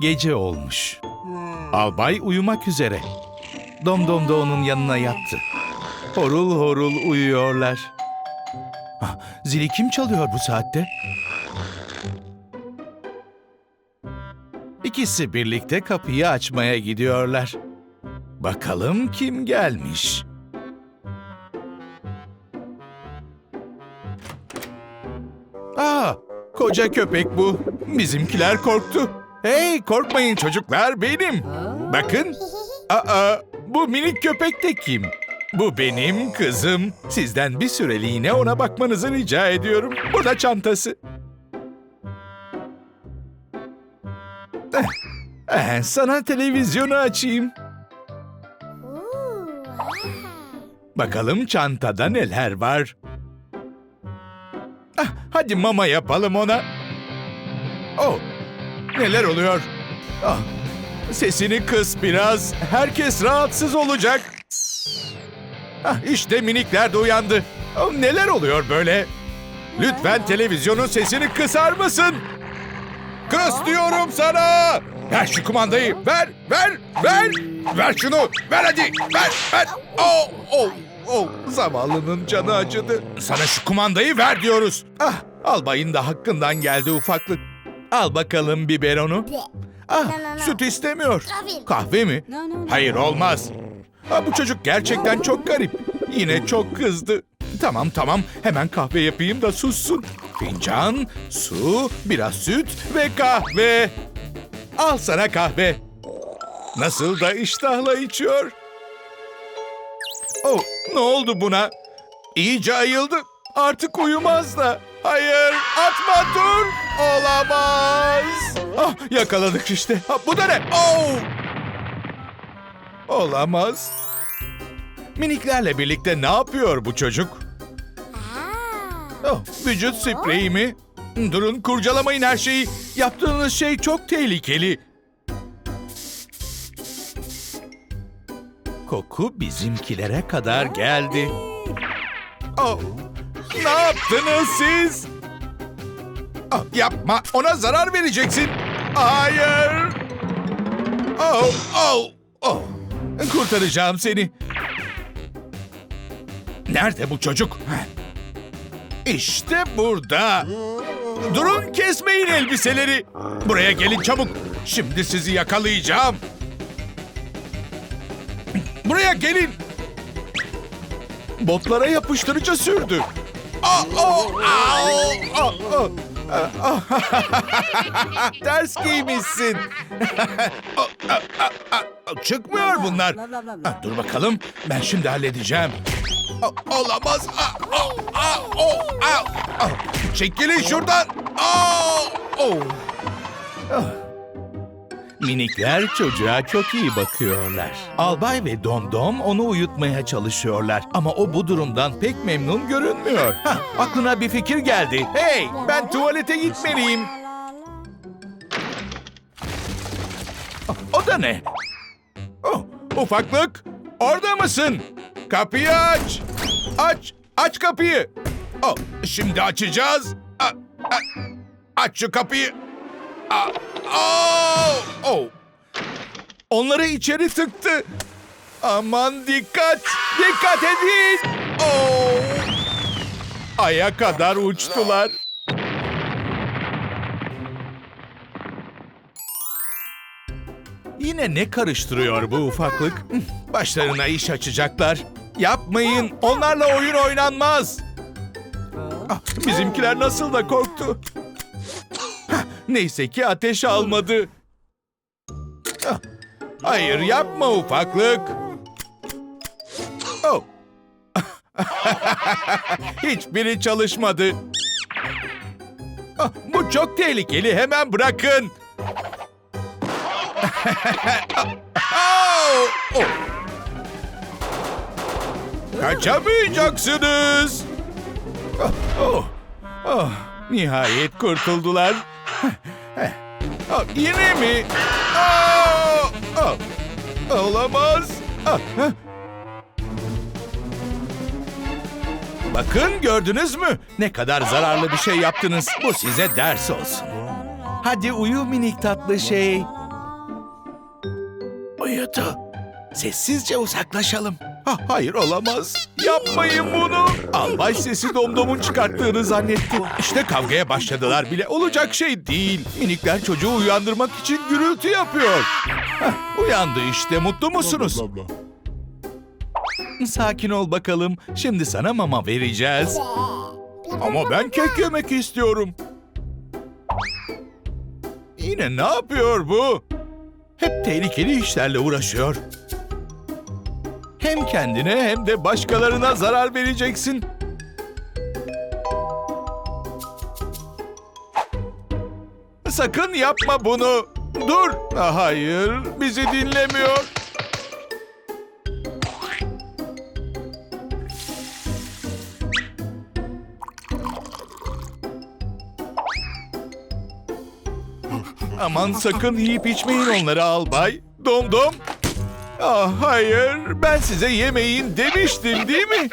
Gece olmuş. Albay uyumak üzere. Domdom da onun yanına yattı. Horul horul uyuyorlar. Ah, zili kim çalıyor bu saatte? İkisi birlikte kapıyı açmaya gidiyorlar. Bakalım kim gelmiş? Aa, koca köpek bu. Bizimkiler korktu. Hey, korkmayın çocuklar, benim. Bakın. Aa, bu minik köpek de kim? Bu benim kızım. Sizden bir süreliğine ona bakmanızı rica ediyorum. Bu da çantası. Eh, eh, sana televizyonu açayım. Bakalım çantada neler var. Ah, hadi mama yapalım ona. Oh, neler oluyor? Ah, sesini kıs biraz. Herkes rahatsız olacak. Ah, işte minikler de uyandı. Oh, neler oluyor böyle? Lütfen televizyonun sesini kısar mısın? Kıs diyorum sana. Ver şu kumandayı. Ver, ver, ver. Ver şunu. Ver hadi. Ver, ver. Oh, oh, oh. Zavallının canı acıdı. Sana şu kumandayı ver diyoruz. Ah, albayın da hakkından geldi ufaklık. Al bakalım biberonu. Ah, süt istemiyor. Kahve mi? Hayır olmaz. Ha, bu çocuk gerçekten çok garip. Yine çok kızdı. Tamam tamam hemen kahve yapayım da sussun. Fincan, su, biraz süt ve kahve. Al sana kahve. Nasıl da iştahla içiyor. Oh, ne oldu buna? İyice ayıldı. Artık uyumaz da. Hayır, atma dur. Olamaz. Ah, yakaladık işte. Ha, bu da ne? Oh! Olamaz. Miniklerle birlikte ne yapıyor bu çocuk? Oh, vücut spreyi mi? Durun kurcalamayın her şeyi. Yaptığınız şey çok tehlikeli. Koku bizimkilere kadar geldi. Oh, ne yaptınız siz? Ah, yapma, ona zarar vereceksin. Hayır. Oh, oh, oh. Kurtaracağım seni. Nerede bu çocuk? İşte burada. Durun kesmeyin elbiseleri. Buraya gelin çabuk. Şimdi sizi yakalayacağım. Buraya gelin. Botlara yapıştırıcı sürdü. Aa, aa, aa, aa. Aa, Ters giymişsin. Çıkmıyor bunlar. Dur bakalım. Ben şimdi halledeceğim. Olamaz. Aa, aa, aa, oh, aa. Çekilin şuradan. Aa, oh. Ah. Minikler çocuğa çok iyi bakıyorlar. Albay ve Domdom onu uyutmaya çalışıyorlar. Ama o bu durumdan pek memnun görünmüyor. Hah, aklına bir fikir geldi. Hey, ben tuvalete gitmeliyim. O da ne? Oh, ufaklık, orada mısın? Kapıyı aç. Aç, aç kapıyı. Oh, şimdi açacağız. A- a- aç şu kapıyı. A- oh, oh. Onları içeri tıktı. Aman dikkat, dikkat edin. Oh. Aya kadar uçtular. Yine ne karıştırıyor bu ufaklık? Başlarına iş açacaklar. Yapmayın, onlarla oyun oynanmaz. Ah, bizimkiler nasıl da korktu. Neyse ki ateş almadı. Ah, Hayır yapma ufaklık. Oh. Hiçbiri çalışmadı. Ah, Bu çok tehlikeli hemen bırakın. Oh! Oh! Kaçamayacaksınız. Oh, oh, oh, nihayet kurtuldular. Oh, yine mi? Oh, oh, olamaz. Ah, ah. Bakın gördünüz mü? Ne kadar zararlı bir şey yaptınız. Bu size ders olsun. Hadi uyu minik tatlı şey. Uyudu. Sessizce uzaklaşalım. Ha, hayır olamaz. Yapmayın bunu. Albay sesi domdomun çıkarttığını zannetti. İşte kavgaya başladılar bile. Olacak şey değil. Minikler çocuğu uyandırmak için gürültü yapıyor. Hah, uyandı işte. Mutlu musunuz? Sakin ol bakalım. Şimdi sana mama vereceğiz. Ama ben kek yemek istiyorum. Yine ne yapıyor bu? Hep tehlikeli işlerle uğraşıyor. Hem kendine hem de başkalarına zarar vereceksin. Sakın yapma bunu. Dur. Hayır, bizi dinlemiyor. Aman sakın yiyip içmeyin onları albay. Dom dom. Ah hayır, ben size yemeyin demiştim değil mi?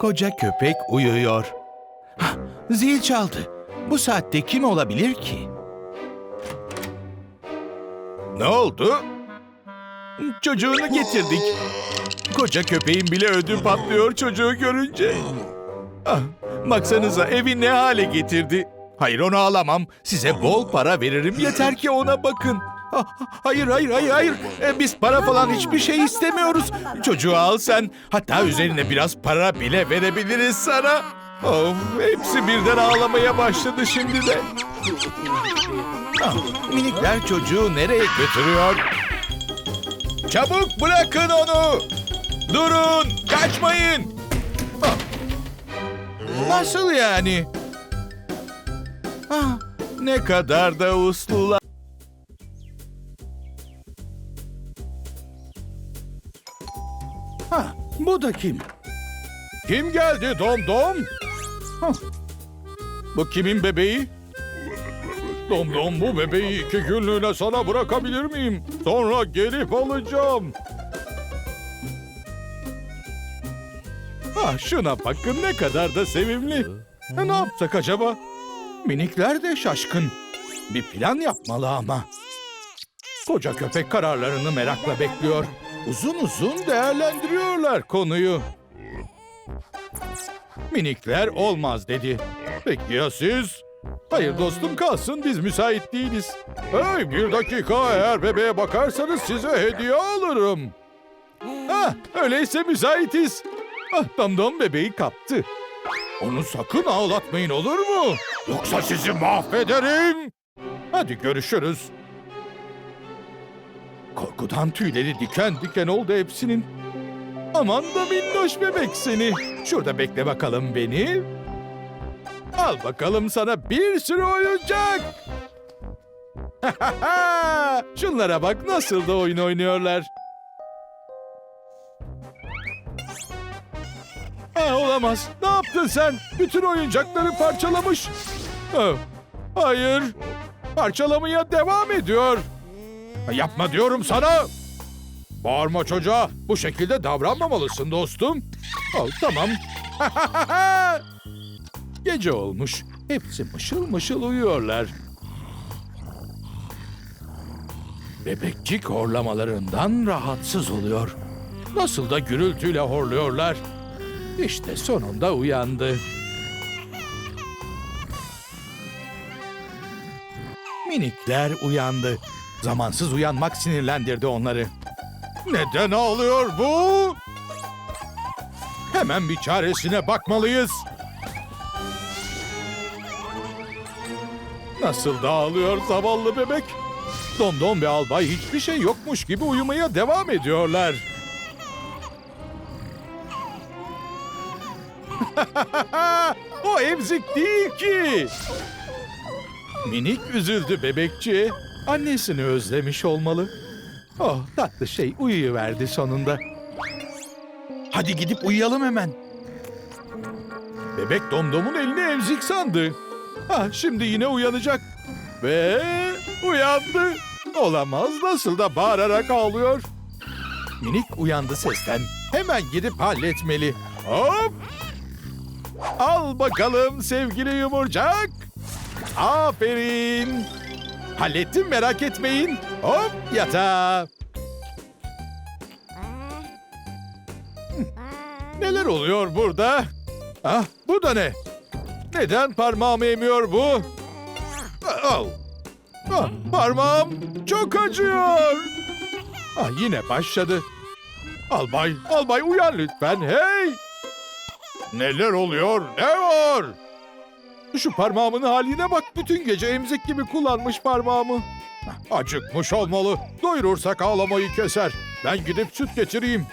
Koca köpek uyuyor. Hah, zil çaldı. Bu saatte kim olabilir ki? Ne oldu? Çocuğunu getirdik. Koca köpeğin bile ödü patlıyor çocuğu görünce. Ah, baksanıza evi ne hale getirdi. Hayır onu alamam. Size bol para veririm yeter ki ona bakın. Hayır hayır hayır hayır. E, biz para falan hiçbir şey istemiyoruz. Çocuğu al sen. Hatta üzerine biraz para bile verebiliriz sana. Of hepsi birden ağlamaya başladı şimdi de. Minikler çocuğu nereye götürüyor? Çabuk bırakın onu. Durun kaçmayın. Ah, Nasıl yani? Ah, ne kadar da uslular. Ha, bu da kim? Kim geldi Dom Dom? Hah. Bu kimin bebeği? Dom Dom bu bebeği iki günlüğüne sana bırakabilir miyim? Sonra gelip alacağım. Ah şuna bakın ne kadar da sevimli. E, ne yapsak acaba? Minikler de şaşkın. Bir plan yapmalı ama. Koca köpek kararlarını merakla bekliyor. Uzun uzun değerlendiriyorlar konuyu. Minikler olmaz dedi. Peki ya siz? Hayır dostum kalsın biz müsait değiliz. Hey bir dakika eğer bebeğe bakarsanız size hediye alırım. Ha öyleyse müsaitiz. Ah Domdom bebeği kaptı. Onu sakın ağlatmayın olur mu? Yoksa sizi mahvederim. Hadi görüşürüz. Korkudan tüyleri diken diken oldu hepsinin. Aman da minnoş bebek seni. Şurada bekle bakalım beni. Al bakalım sana bir sürü oyuncak. Şunlara bak nasıl da oyun oynuyorlar. Ha, olamaz. Ne yaptın sen? Bütün oyuncakları parçalamış. Ha, hayır. Parçalamaya devam ediyor. Yapma diyorum sana. Bağırma çocuğa. Bu şekilde davranmamalısın dostum. Al tamam. Gece olmuş. Hepsi mışıl mışıl uyuyorlar. Bebekçik horlamalarından rahatsız oluyor. Nasıl da gürültüyle horluyorlar. İşte sonunda uyandı. Minikler uyandı. Zamansız uyanmak sinirlendirdi onları. Neden ağlıyor bu? Hemen bir çaresine bakmalıyız. Nasıl da ağlıyor zavallı bebek? Domdom ve albay hiçbir şey yokmuş gibi uyumaya devam ediyorlar. o emzik değil ki. Minik üzüldü bebekçi. Annesini özlemiş olmalı. Oh tatlı şey uyuyuverdi sonunda. Hadi gidip uyuyalım hemen. Bebek domdomun elini emzik sandı. Ha şimdi yine uyanacak. Ve uyandı. Olamaz nasıl da bağırarak ağlıyor. Minik uyandı sesten. Hemen gidip halletmeli. Hop! Al bakalım sevgili yumurcak. Aferin. Hallettim merak etmeyin. Hop yatağa. Neler oluyor burada? Ah bu da ne? Neden parmağımı emiyor bu? Al. Ah, parmağım çok acıyor. Ah, yine başladı. Albay, albay uyan lütfen. Hey! Neler oluyor? Ne var? Şu parmağımın haline bak. Bütün gece emzik gibi kullanmış parmağımı. Acıkmış olmalı. Doyurursak ağlamayı keser. Ben gidip süt getireyim.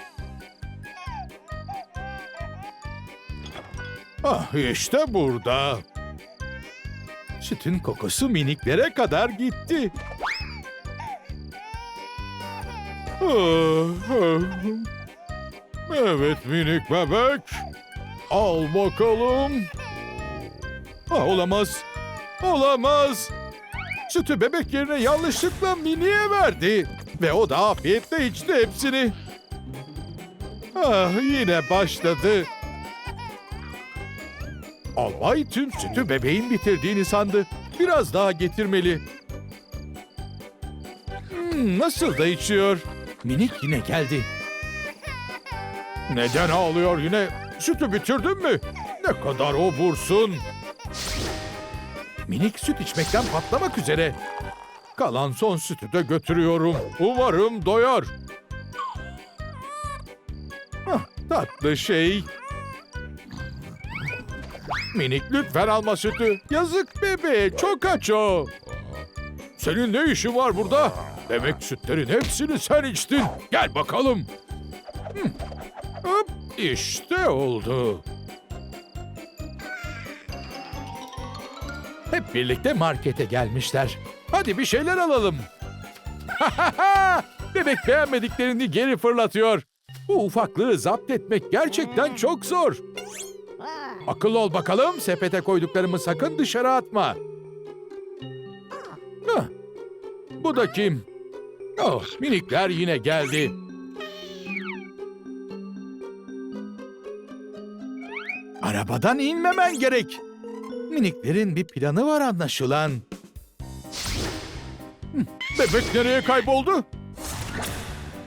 Ah işte burada. Sütün kokusu miniklere kadar gitti. Ah, ah. Evet minik bebek. Al bakalım. Ah, olamaz. Olamaz. Sütü bebek yerine yanlışlıkla miniye verdi. Ve o da afiyetle içti hepsini. Ah yine başladı. Albay tüm sütü bebeğin bitirdiğini sandı. Biraz daha getirmeli. Hmm, nasıl da içiyor? Minik yine geldi. Neden ağlıyor yine? Sütü bitirdin mi? Ne kadar obursun. Minik süt içmekten patlamak üzere. Kalan son sütü de götürüyorum. Umarım doyar. Hah, tatlı şey. Minik lütfen alma sütü. Yazık bebeğe çok aç o. Senin ne işin var burada? Demek sütlerin hepsini sen içtin. Gel bakalım. Hop, işte oldu. Hep birlikte markete gelmişler. Hadi bir şeyler alalım. Bebek beğenmediklerini geri fırlatıyor. Bu ufaklığı zapt etmek gerçekten çok zor. Akıllı ol bakalım, sepete koyduklarımı sakın dışarı atma. Hah, Bu da kim? Oh, minikler yine geldi. Arabadan inmemen gerek. Miniklerin bir planı var anlaşılan. Bebek nereye kayboldu?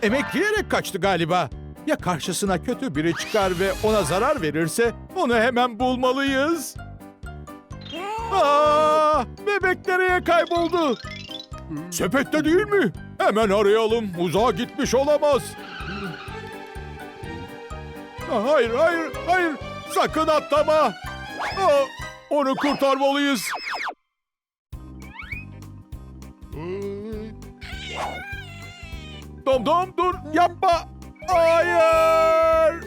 Emekleyerek kaçtı galiba. Ya karşısına kötü biri çıkar ve ona zarar verirse onu hemen bulmalıyız. Aa, bebek nereye kayboldu? Sepette değil mi? Hemen arayalım. Uzağa gitmiş olamaz. Hayır, hayır, hayır. Sakın atlama. Aa, onu kurtarmalıyız. Dom dom dur yapma. Hayır.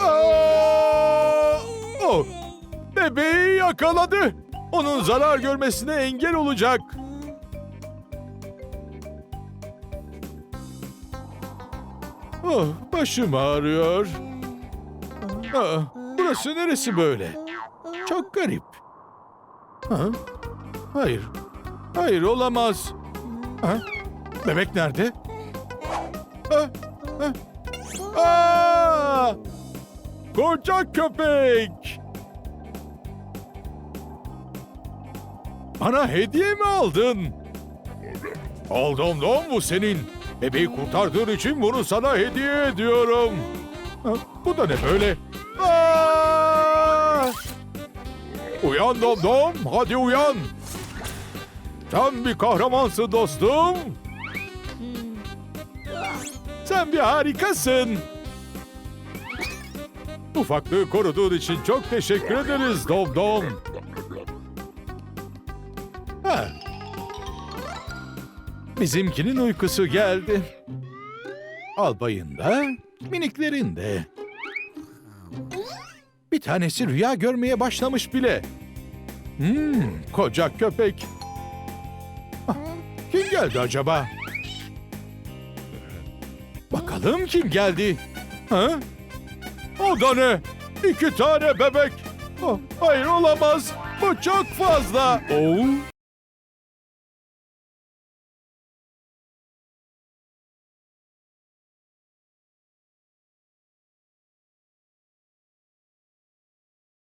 Aa! Oh, bebeği yakaladı. Onun zarar görmesine engel olacak. Oh, başım ağrıyor. Aa, burası neresi böyle? Çok garip. Ha? Hayır. Hayır olamaz. Ha? Bebek nerede? Ha? Ha? Aa! Koca köpek! Bana hediye mi aldın? Aldım dom bu senin. Bebeği kurtardığın için bunu sana hediye ediyorum. Ha, bu da ne böyle? Uyan dom hadi uyan. Sen bir kahramansın dostum. Sen bir harikasın. Ufaklığı koruduğun için çok teşekkür ederiz Dom Dom. Ha. Bizimkinin uykusu geldi. Albayın da, miniklerin de. Bir tanesi rüya görmeye başlamış bile. Hmm, koca köpek. Ah, Kim geldi acaba? Bakalım kim geldi? Ha? O da ne? İki tane bebek. Oh, hayır olamaz. Bu çok fazla. Oo,